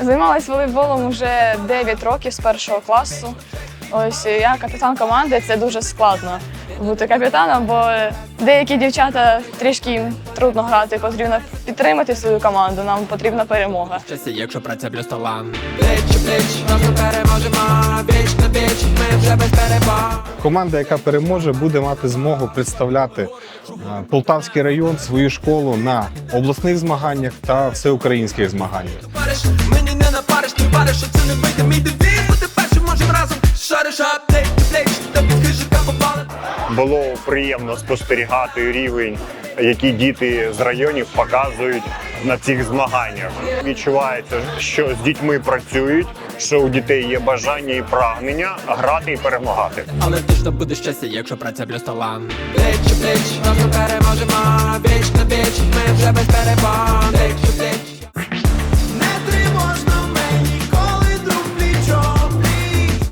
Займалась волейболом вже 9 років з першого класу. Ось я капітан команди, це дуже складно бути капітаном, бо деякі дівчата трішки їм трудно грати, потрібно підтримати свою команду, нам потрібна перемога. Часи, якщо праця плюс талант Плеч, плеч, разом переможемо Команда, яка переможе, буде мати змогу представляти е, Полтавський район, свою школу на обласних змаганнях та всеукраїнських змаганнях. Мені не напариш, ти вариш, що це не вийде. Мій дивіз, бо ти першим можем разом Шариш. Плеч, та підхижика попали. Було приємно спостерігати рівень, які діти з районів показують на цих змаганнях. Відчувається, що з дітьми працюють, що у дітей є бажання і прагнення грати і перемагати. Але ти точно буде щастя, якщо праця плюс талант. Плеч, плеч, разом переможемо, біч на біч, ми вже без перебаг.